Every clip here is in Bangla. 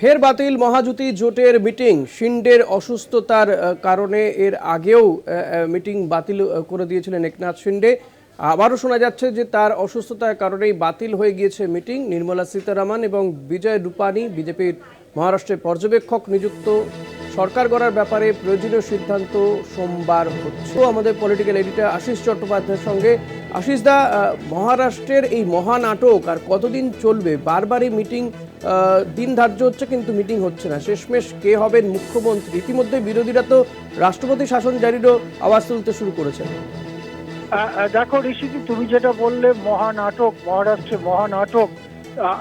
ফের বাতিল মহাজুতি জোটের মিটিং। শিন্ডের অসুস্থতার কারণে এর আগেও মিটিং বাতিল করে দিয়েছিলেন একনাথ শিন্ডে। আবারও শোনা যাচ্ছে যে তার অসুস্থতার কারণেই বাতিল হয়ে গিয়েছে মিটিং। নির্মলা সীতারামন এবং বিজয় রূপানি, বিজেপির মহারাষ্ট্রের পর্যবেক্ষক নিযুক্ত। সরকার গড়ার ব্যাপারে প্রয়োজনীয় সিদ্ধান্ত সোমবার হচ্ছে। আমাদের পলিটিক্যাল এডিটর আশিস চট্টোপাধ্যায়ের সঙ্গে। আশিস দা মহারাষ্ট্রের এই মহানাটক আর কতদিন চলবে? বারবারই মিটিং দিন ধার্য হচ্ছে কিন্তু মিটিং হচ্ছে না। শেষমেশ কে হবেন মুখ্যমন্ত্রী? ইতিমধ্যে বিরোধীরা তো রাষ্ট্রপতি শাসন জারিরও আওয়াজ তুলতে শুরু করেছে। দেখো ঋষিদি তুমি যেটা বললে, মহানাটক, মহারাষ্ট্রে মহানাটক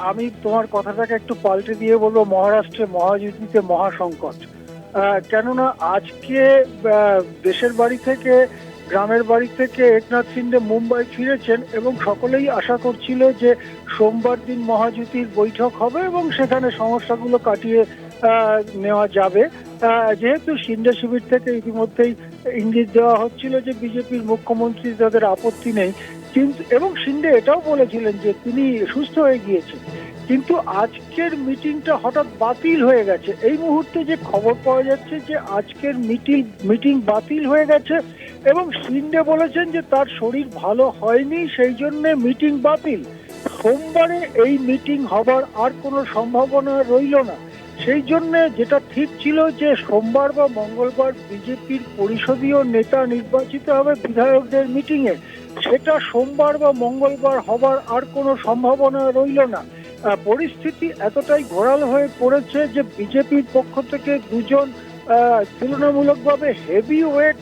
আমি তোমার কথাটাকে একটু পাল্টে দিয়ে বলব, মহারাষ্ট্রে মহাযুদ্ধে মহাসংকট। কেননা আজকে দেশের বাড়ি থেকে গ্রামের বাড়ি থেকে একনাথ সিন্ডে মুম্বাই ফিরেছেন এবং সকলেই আশা করছিল যে সোমবার দিন মহাজুতির বৈঠক হবে এবং সেখানে সমস্যাগুলো কাটিয়ে নেওয়া যাবে। যেহেতু সিন্ডে শিবির থেকে ইতিমধ্যেই ইঙ্গিত দেওয়া হচ্ছিল যে বিজেপির মুখ্যমন্ত্রী তাদের আপত্তি নেই, কিন্তু, এবং সিন্ডে এটাও বলেছিলেন যে তিনি সুস্থ হয়ে গিয়েছেন। কিন্তু আজকের মিটিংটা হঠাৎ বাতিল হয়ে গেছে। এই মুহূর্তে যে খবর পাওয়া যাচ্ছে যে আজকের মিটিং মিটিং বাতিল হয়ে গেছে এবং সিন্ডে বলেছেন যে তার শরীর ভালো হয়নি, সেই জন্য মিটিং বাতিল। সোমবারে এই মিটিং হবার আর কোনো সম্ভাবনা রইল না। সেই জন্য যেটা ঠিক ছিল যে সোমবার বা মঙ্গলবার বিজেপির পরিষদীয় নেতা নির্বাচিত হবে বিধায়কদের মিটিংয়ে, সেটা সোমবার বা মঙ্গলবার হবার আর কোনো সম্ভাবনা রইল না। পরিস্থিতি এতটাই ঘোরাল হয়ে পড়েছে যে বিজেপির পক্ষ থেকে দুজন তুলনামূলকভাবে হেভি ওয়েট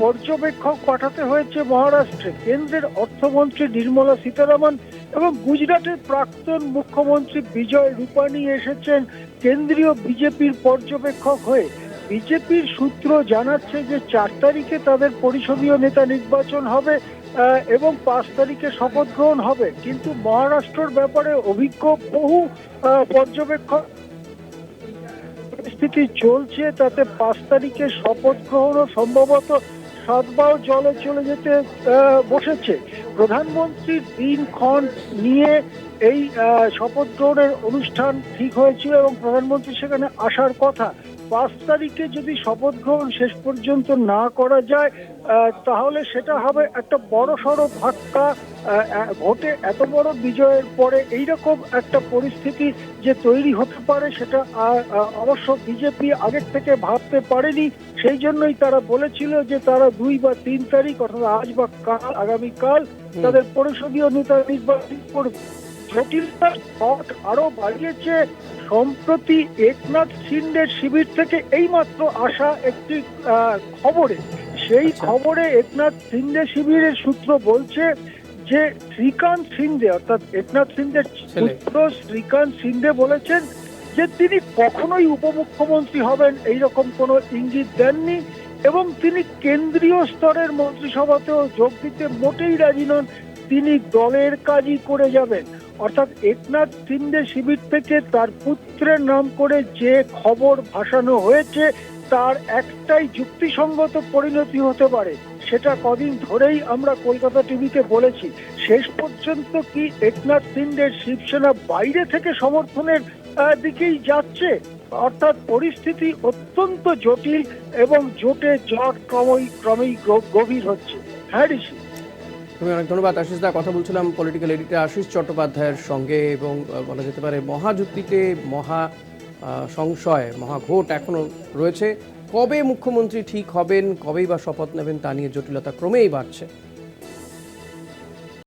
পর্যবেক্ষক পাঠাতে হয়েছে মহারাষ্ট্রে। কেন্দ্রের অর্থমন্ত্রী নির্মলা সীতারামন এবং গুজরাটের প্রাক্তন মুখ্যমন্ত্রী বিজয় রূপানি এসেছেন কেন্দ্রীয় বিজেপির পর্যবেক্ষক হয়ে। বিজেপির সূত্র জানাচ্ছে যে চার তারিখে তাদের পরিষদীয় নেতা নির্বাচন হবে এবং পাঁচ তারিখে শপথ গ্রহণ হবে। কিন্তু মহারাষ্ট্রের ব্যাপারে অভিজ্ঞ বহু পর্যবেক্ষক পরিস্থিতি চলছে, তাতে পাঁচ তারিখে শপথ গ্রহণও সম্ভবত সাতবাও জলে চলে যেতে বসেছে। প্রধানমন্ত্রীর দিনক্ষণ নিয়ে এই শপথ গ্রহণের অনুষ্ঠান ঠিক হয়েছিল এবং প্রধানমন্ত্রী সেখানে আসার কথা। পাঁচ তারিখে যদি শপথ গ্রহণ শেষ পর্যন্ত না করা যায় তাহলে সেটা হবে একটা বড় সড়ো ধাক্কা ভোটে এত বড় বিজয়ের পরে এইরকম একটা পরিস্থিতি যে তৈরি হতে পারে সেটা অবশ্য বিজেপি আগের থেকে ভাবতে পারেনি। সেই জন্যই তারা বলেছিল যে তারা দুই বা তিন তারিখ অর্থাৎ আজ বা কাল আগামীকাল তাদের পরিষদীয় নেতা নির্বাচন করবে। জটিলতার স্তর আরও বাড়িয়েছে। সম্প্রতি একনাথ সিন্ডের শিবির থেকে এইমাত্র আসা একটি খবরে। সেই আচ্ছা। খবরে একনাথ সিন্ডে শিবিরের সূত্র বলছে যে শ্রীকান্ত সিন্ডে অর্থাৎ একনাথ সিন্ডের পুত্র শ্রীকান্ত সিন্ডে বলেছেন যে তিনি কখনোই উপমুখ্যমন্ত্রী হবেন এইরকম কোনো ইঙ্গিত দেননি এবং তিনি কেন্দ্রীয় স্তরের মন্ত্রিসভাতেও যোগ দিতে মোটেই রাজি নন। তিনি দলের কাজই করে যাবেন। অর্থাৎ একনাথ সিন্ডে শিবির থেকে তার পুত্রের নাম করে যে খবর ভাসানো হয়েছে, তার একটাই যুক্তিসঙ্গত পরিণতি হতে পারে। সেটা কদিন ধরেই আমরা কলকাতা টিভিতে বলেছি। শেষ পর্যন্ত কি একনাথ সিন্ডের শিবসেনা বাইরে থেকে সমর্থনের দিকেই যাচ্ছে? অর্থাৎ পরিস্থিতি অত্যন্ত জটিল এবং জোটে জট ক্রমই, ক্রমেই গভীর হচ্ছে। হ্যাঁ ঋষি? তুমি অনেক ধন্যবাদ, আশিস দা। কথা বলছিলাম পলিটিক্যাল এডিটর আশিস চট্টোপাধ্যায়ের সঙ্গে এবং বলা যেতে পারে মহাযুক্তিতে মহা সংশয়, মহাঘোট এখনও রয়েছে। কবে মুখ্যমন্ত্রী ঠিক হবেন, কবেই বা শপথ নেবেন তা নিয়ে জটিলতা ক্রমেই বাড়ছে।